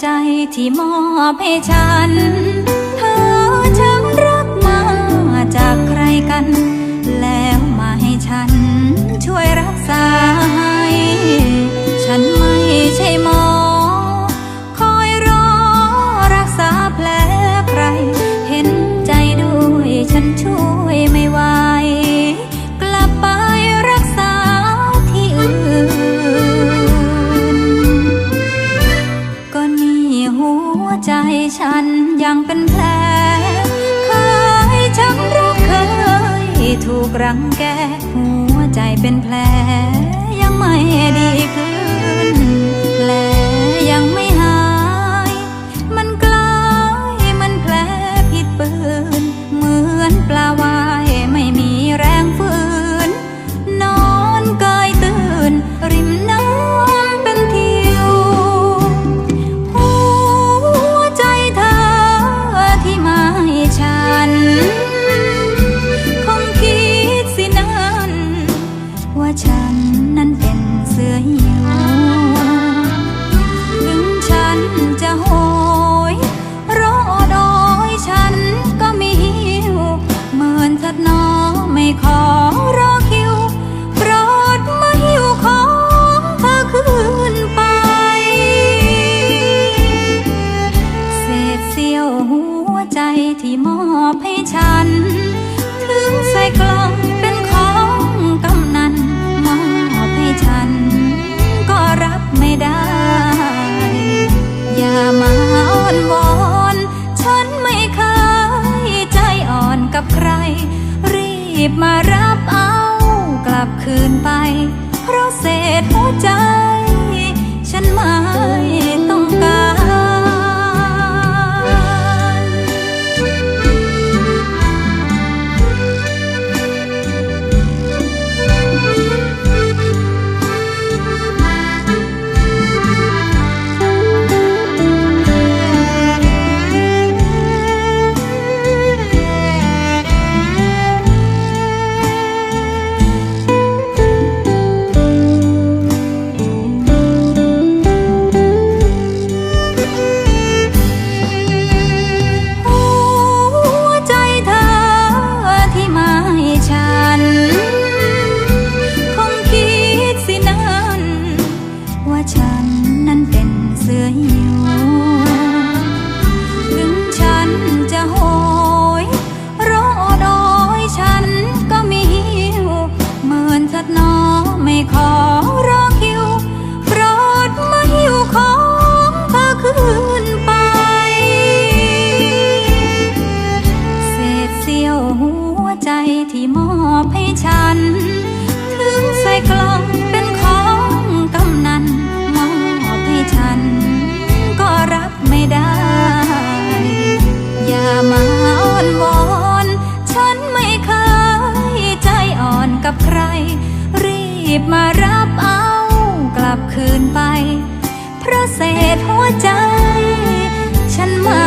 ใจที่มอบให้ฉัน เธอช้ำรักมาจากใครกัน แล้วมาให้ฉัน แผลเคยช้ำรักเคย ถูกรังแกหัวใจเป็นแผลยังไม่ ที่มอบให้ฉันถึงใส่กล่องเป็นของกำนันมอบให้ฉัน ก็รับไม่ได้ อย่ามาอ้อนวอน ฉันไม่เคยใจอ่อนกับใคร รีบมารับเอากลับคืนไป อย่ามาอ้อนวอน ฉันไม่เคยใจอ่อนกับใคร รีบมารับเอากลับคืนไป เพราะเศษหัวใจ ฉันมา